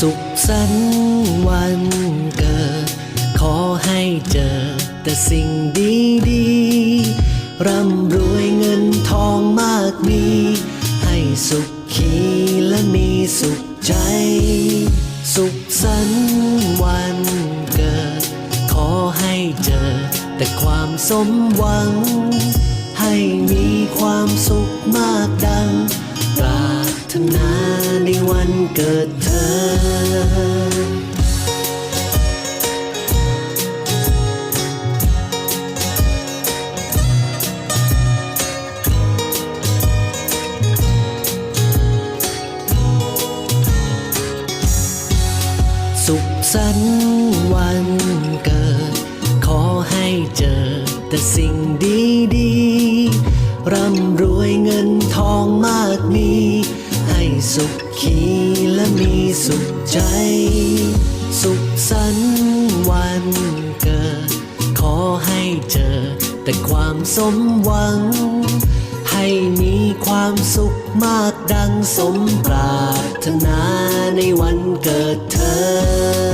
สุขสันต์วันเกิด ขอให้เจอแต่สิ่งดีดีร่ำรวยเงินทองมากมี ให้สุขขีและมีสุขใจ สุขสันต์วันเกิด ขอให้เจอแต่ความสมหวัง ให้มีความสุขมากดัง ปรารถนาในวันเกิดเธ สุขสันต์วันเกิด ขอให้เจอแต่สิ่งดีๆร่ำรวยเงินทองมากมี สุขขีและมีสุขใจ สุขสันต์วันเกิด ขอให้เจอแต่ความสมหวัง ให้มีความสุขมากดังสมปรารถนาในวันเกิดเธอ